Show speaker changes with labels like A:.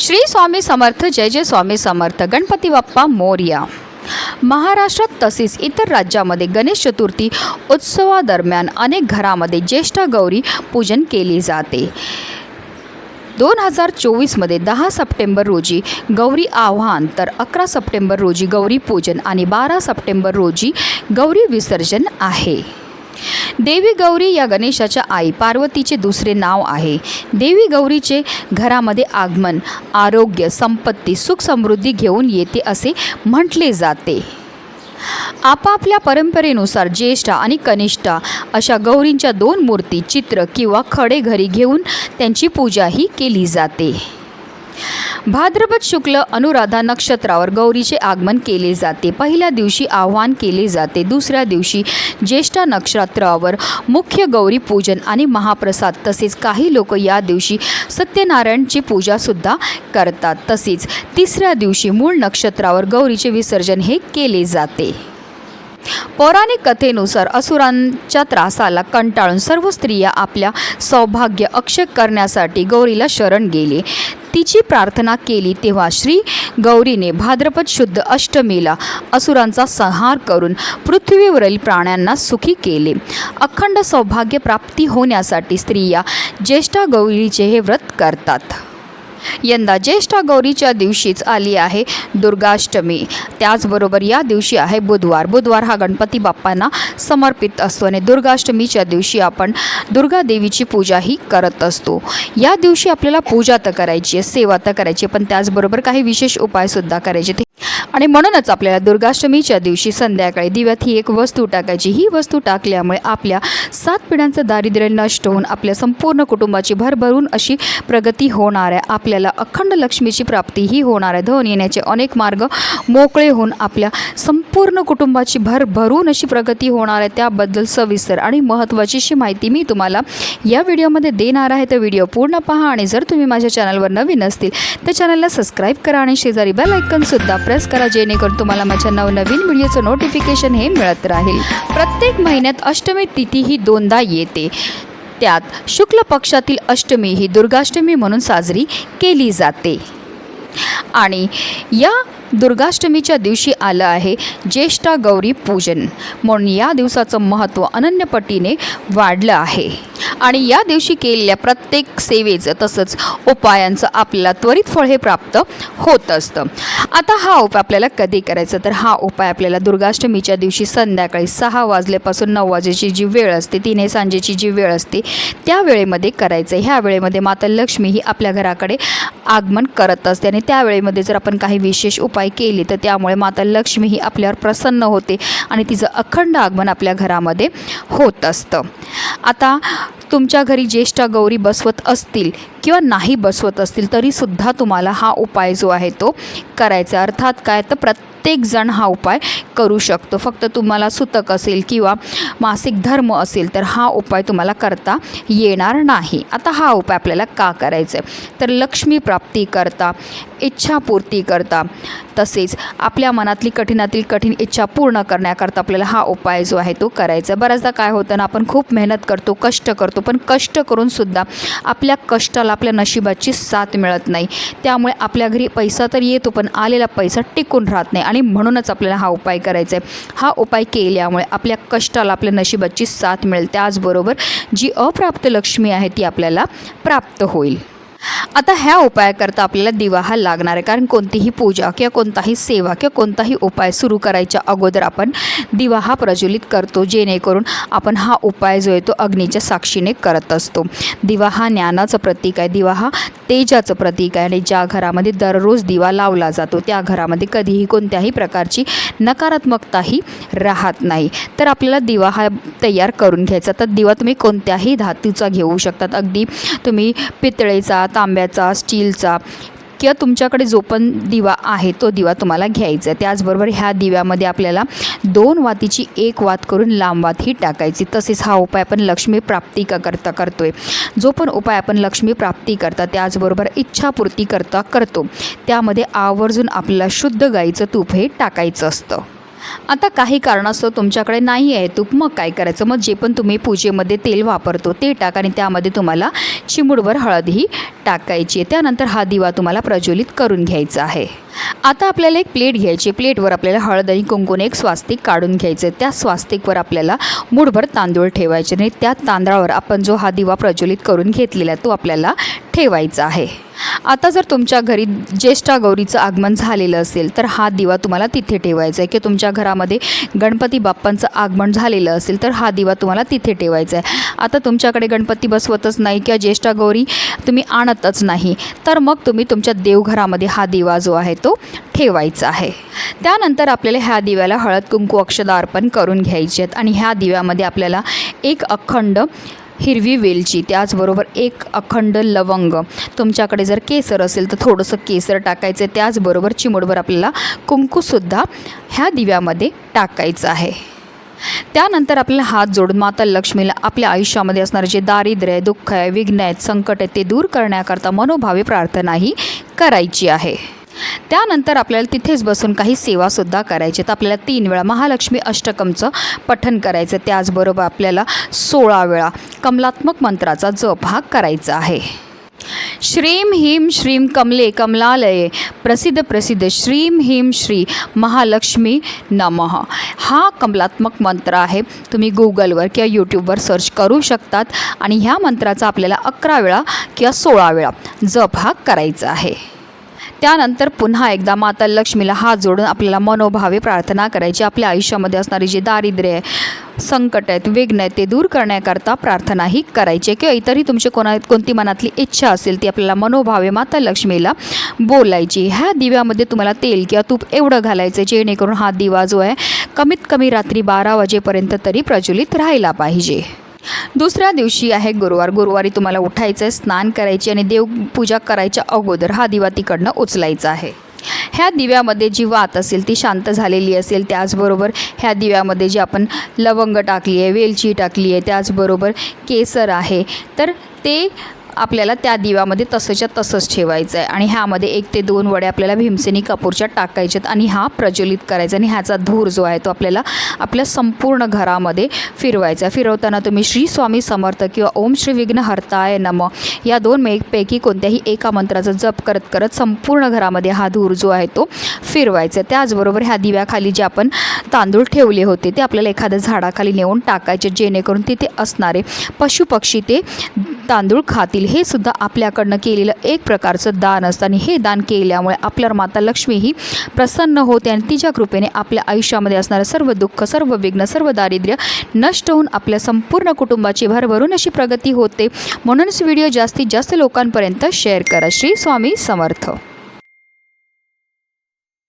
A: श्री स्वामी समर्थ जय जय स्वामी समर्थ गणपती बाप्पा मोर्या. महाराष्ट्रात तसेच इतर राज्यामध्ये गणेश चतुर्थी उत्सवादरम्यान अनेक घरामध्ये ज्येष्ठ गौरी पूजन केले जाते. दोन हजार चोवीसमध्ये दहा सप्टेंबर रोजी गौरी आव्हान तर अकरा सप्टेंबर रोजी गौरी पूजन आणि बारा सप्टेंबर रोजी गौरी विसर्जन आहे. देवी गौरी या गणेशाच्या आई पार्वतीचे दुसरे नाव आहे. देवी गौरीचे घरामध्ये आगमन आरोग्य संपत्ती सुख समृद्धी घेऊन येते असे म्हटले जाते. आपापल्या परंपरेनुसार ज्येष्ठा आणि कनिष्ठा अशा गौरींच्या दोन मूर्ती चित्र किंवा खडे घरी घेऊन त्यांची पूजाही केली जाते. भाद्रपद शुक्ल अनुराधा नक्षत्रावर गौरीचे आगमन केले जाते. पहिल्या दिवशी आव्हान केले जाते. दुसऱ्या दिवशी ज्येष्ठ नक्षत्रावर मुख्य गौरी पूजन आणि महाप्रसाद तसेच काही लोक या दिवशी सत्यनारायणची पूजासुद्धा करतात. तसेच तिसऱ्या दिवशी मूळ नक्षत्रावर गौरीचे विसर्जन हे केले जाते. पौराणिक कथेनुसार असुरांच्या त्रासाला कंटाळून सर्व स्त्रिया आपल्या सौभाग्य अक्षय करण्यासाठी गौरीला शरण गेले. तिची प्रार्थना केली तेव्हा श्री गौरीने भाद्रपद शुद्ध अष्टमीला असुरांचा संहार करून पृथ्वीवरील प्राण्यांना सुखी केले. अखंड सौभाग्य प्राप्ती होण्यासाठी स्त्रिया ज्येष्ठा गौरीचे हे व्रत करतात. यंदा ज्येष्ठ गौरीच्या दिवशीच आली आहे दुर्गाष्टमी. त्याचबरोबर या दिवशी आहे बुधवार. बुधवार हा गणपती बाप्पांना समर्पित असतो आणि दुर्गाष्टमीच्या दिवशी आपण दुर्गा देवीची पूजाही करत असतो. या दिवशी आपल्याला पूजा तर करायची आहे सेवा तर करायची आहे, पण त्याचबरोबर काही विशेष उपायसुद्धा करायचे. ते आणि म्हणूनच आपल्याला दुर्गाष्टमीच्या दिवशी संध्याकाळी दिव्यात ही एक वस्तू टाकायची. ही वस्तू टाकल्यामुळे आपल्या सात पिढ्यांचं दारिद्र्य नष्ट होऊन आपल्या संपूर्ण कुटुंबाची भरभरून अशी प्रगती होणार आहे. आपल्याला अखंड लक्ष्मीची प्राप्ती ही होणार आहे. धन येण्याचे अनेक मार्ग मोकळे होऊन आपल्या संपूर्ण कुटुंबाची भरभरून अशी प्रगती होणार आहे. त्याबद्दल सविस्तर आणि महत्त्वाची अशी माहिती मी तुम्हाला या व्हिडिओमध्ये देणार आहे. तर व्हिडिओ पूर्ण पहा आणि जर तुम्ही माझ्या चॅनलवर नवीन असतील तर चॅनलला सबस्क्राईब करा आणि शेजारी बेल आयकनसुद्धा प्रेस करा. जेणेकरून तुम्हाला माझ्या नवनवीन व्हिडिओचं नोटिफिकेशन हे मिळत राहील. प्रत्येक महिन्यात अष्टमी तिथी ही दोनदा येते. त्यात शुक्ल पक्षातील अष्टमी ही दुर्गाष्टमी म्हणून साजरी केली जाते. आणि या दुर्गाष्टमीच्या दिवशी आलं आहे ज्येष्ठा गौरी पूजन. म्हणून या दिवसाचं महत्त्व अनन्यपटीने वाढलं आहे. आणि या दिवशी केलेल्या प्रत्येक सेवेचं तसंच उपायांचं आपल्याला त्वरित फळ हे प्राप्त होत असतं. आता हा उपाय आपल्याला कधी करायचा? तर हा उपाय आपल्याला दुर्गाष्टमीच्या दिवशी संध्याकाळी सहा वाजल्यापासून नऊ वाजेची जी वेळ असते तिने सांजेची जी वेळ असते त्या वेळेमध्ये करायचं. ह्या वेळेमध्ये माता लक्ष्मी ही आपल्या घराकडे आगमन करत असते आणि त्या वेळेमध्ये जर आपण काही विशेष उपाय केले तर त्यामुळे माता लक्ष्मी ही आपल्यावर प्रसन्न होते आणि तिचं अखंड आगमन आपल्या घरामध्ये होत असतं. आता तुमच्या घरी ज्येष्ठ गौरी बसवत असतील किंवा नाही बसवत असतील तरीसुद्धा तुम्हाला हा उपाय जो आहे तो करायचा अर्थात काय? तर प्रत्येक प्रत्येकजण हा उपाय करू शकतो. फक्त तुम्हाला सुतक असेल किंवा मासिक धर्म असेल तर हा उपाय तुम्हाला करता येणार नाही. आता हा उपाय आपल्याला का करायचा आहे तर लक्ष्मी प्राप्ती करता इच्छापूर्ती करता. तसेच आपल्या मनातली कठीणातील कठीण इच्छा पूर्ण करण्याकरता आपल्याला हा उपाय जो आहे तो करायचा. बऱ्याचदा काय होतं ना आपण खूप मेहनत करतो कष्ट करतो पण कष्ट करूनसुद्धा आपल्या कष्टाला आपल्या नशिबाची साथ मिळत नाही. त्यामुळे आपल्या घरी पैसा तर येतो पण आलेला पैसा टिकून राहत नाही. आणि म्हणूनच आपल्याला हा उपाय करायचा आहे हा उपाय केल्यामुळे आपल्या कष्टाला आपल्या नशिबाची साथ मिळेल. त्याचबरोबर जी अप्राप्त लक्ष्मी आहे ती आपल्याला प्राप्त होईल. आता ह्या उपायाकरता आपल्याला दिवा हा लागणार आहे. कारण कोणतीही पूजा किंवा कोणताही सेवा किंवा कोणताही उपाय सुरू करायच्या अगोदर आपण दिवा हा प्रज्वलित करतो. जेणेकरून आपण हा उपाय जो आहे तो अग्नीच्या साक्षीने करत असतो. दिवा हा ज्ञानाचं प्रतीक आहे. दिवा हा तेजाचं प्रतीक आहे. आणि ज्या घरामध्ये दररोज दिवा लावला जातो त्या घरामध्ये कधीही कोणत्याही प्रकारची नकारात्मकताही राहत नाही. तर आपल्याला दिवा हा तयार करून घ्यायचा. तर दिवा तुम्ही कोणत्याही धातूचा घेऊ शकतात. अगदी तुम्ही पितळेचा तांब्याचा स्टीलचा किंवा तुमच्याकडे जो पण दिवा आहे तो दिवा तुम्हाला घ्यायचा आहे. त्याचबरोबर ह्या दिव्यामध्ये आपल्याला दोन वातीची एक वात करून लांब वात ही टाकायची. तसेच हा उपाय आपण लक्ष्मी प्राप्ती का करता आहे जो पण उपाय आपण लक्ष्मी प्राप्ती करता त्याचबरोबर इच्छापूर्ती करता करतो. त्यामध्ये आवर्जून आपल्याला शुद्ध गाईचं तूप हे टाकायचं असतं. आता काही कारणास्तव तुमच्याकडे नाही आहे. तूप मग काय करायचं? मग जे पण तुम्ही पूजेमध्ये तेल वापरतो ते टाका आणि त्यामध्ये तुम्हाला चिमुडभर हळदही टाकायची आहे. त्यानंतर हा दिवा तुम्हाला प्रज्वलित करून घ्यायचा आहे. आता आपल्याला एक प्लेट घ्यायची प्लेटवर आपल्याला हळद आणि कुंकून एक स्वास्तिक काढून घ्यायचं त्या स्वास्तिकवर आपल्याला मुठभर तांदूळ ठेवायचे आणि त्या तांदळावर आपण जो हा दिवा प्रज्वलित करून घेतलेला आहे तो आपल्याला ठेवायचा आहे. आता जर तुमच्या घरी ज्येष्ठा गौरीचं आगमन झालेलं असेल तर हा दिवा तुम्हाला तिथे ठेवायचा आहे. किंवा तुमच्या घरामध्ये गणपती बाप्पांचं आगमन झालेलं असेल तर हा दिवा तुम्हाला तिथे ठेवायचा आहे. आता तुमच्याकडे गणपती बसवतच नाही किंवा ज्येष्ठा गौरी तुम्ही आणतच नाही तर मग तुम्ही तुमच्या देवघरामध्ये हा दिवा जो आहे तो ठेवायचा आहे. त्यानंतर आपल्याला ह्या दिव्याला हळद कुंकू अक्षदा अर्पण करून घ्यायचे आहेत. आणि ह्या दिव्यामध्ये आपल्याला एक अखंड हिरवी वेलची त्याचबरोबर एक अखंड लवंग. तुमच्याकडे जर केसर असेल तर थोडंसं केसर टाकायचं आहे. त्याचबरोबर चिमुडभर आपल्याला कुंकूसुद्धा ह्या दिव्यामध्ये टाकायचं आहे. त्यानंतर आपल्याला हात जोडून माता लक्ष्मीला आपल्या आयुष्यामध्ये असणारे जे दारिद्र्य आहे दुःख आहे विघ्न आहेत संकट आहे ते दूर करण्याकरता मनोभावे प्रार्थनाही करायची आहे. त्यानंतर आपल्याला तिथेच बसून काही सेवासुद्धा करायची तर आपल्याला तीन वेळा महालक्ष्मी अष्टकमचं पठन करायचं त्याचबरोबर आपल्याला सोळा वेळा कमलात्मक मंत्राचा जप हा करायचा आहे. श्रीम ह्रीम श्रीम कमले कमलालये प्रसिद्ध प्रसिद्ध श्रीम ह्रीम श्री महालक्ष्मी नमः. हा कमलात्मक मंत्र आहे. तुम्ही गुगलवर किंवा यूट्यूबवर सर्च करू शकतात. आणि ह्या मंत्राचा आपल्याला अकरा वेळा किंवा सोळा वेळा जप हा करायचा आहे. त्यानंतर पुन्हा एकदा माता लक्ष्मीला हात जोडून आपल्याला मनोभावे प्रार्थना करायची. आपल्या आयुष्यामध्ये असणारी जे दारिद्र्य आहे संकट आहेत विघ्न आहेत ते दूर करण्याकरता प्रार्थनाही करायची किंवा इतरही तुमची कोणा कोणती मनातली इच्छा असेल ती आपल्याला मनोभावे माता लक्ष्मीला बोलायची. ह्या दिव्यामध्ये तुम्हाला तेल किंवा तूप एवढं घालायचं जेणेकरून हा दिवा जो आहे कमीत कमी रात्री बारा वाजेपर्यंत तरी प्रज्वलित राहायला पाहिजे. दुसऱ्या दिवशी आहे गुरुवार. गुरुवारी तुम्हाला उठायचं आहे स्नान करायचे आणि देवपूजा करायच्या अगोदर हा दिवा तिकडनं उचलायचा आहे. ह्या दिव्यामध्ये जी वात असेल ती शांत झालेली असेल त्याचबरोबर ह्या दिव्यामध्ये जी आपण लवंग टाकली आहे वेलची टाकली आहे त्याचबरोबर केसर आहे तर ते आपल्याला त्या दिव्यामध्ये तसंच्या तसंच ठेवायचं आहे. आणि ह्यामध्ये एक ते दोन वडे आपल्याला भीमसेनी कपूरच्या टाकायच्यात आणि हा प्रज्वलित करायचा आणि ह्याचा धूर जो आहे तो आपल्याला आपल्या संपूर्ण घरामध्ये फिरवायचा फिरवताना तुम्ही श्री स्वामी समर्थ किंवा ओम श्री विघ्न हर्ताय नम या दोन मे पैकी कोणत्याही एका मंत्राचा जप करत करत संपूर्ण घरामध्ये हा धूर जो आहे तो फिरवायचा त्याचबरोबर ह्या दिव्याखाली जे आपण तांदूळ ठेवले होते ते आपल्याला एखाद्या झाडाखाली नेऊन टाकायचे जेणेकरून तिथे असणारे पशुपक्षी ते तांदूळ खातील हे सुद्धा आपल्याकडनं केलेलं एक प्रकारचं दान असतं. आणि हे दान केल्यामुळे आपल्यावर माता लक्ष्मी ही प्रसन्न होते आणि तिच्या कृपेने आपल्या आयुष्यामध्ये असणारं सर्व दुःख सर्व विघ्न सर्व दारिद्र्य नष्ट होऊन आपल्या संपूर्ण कुटुंबाची भरभरून अशी प्रगती होते. म्हणूनच व्हिडिओ जास्तीत जास्त लोकांपर्यंत शेअर करा. श्री स्वामी समर्थ.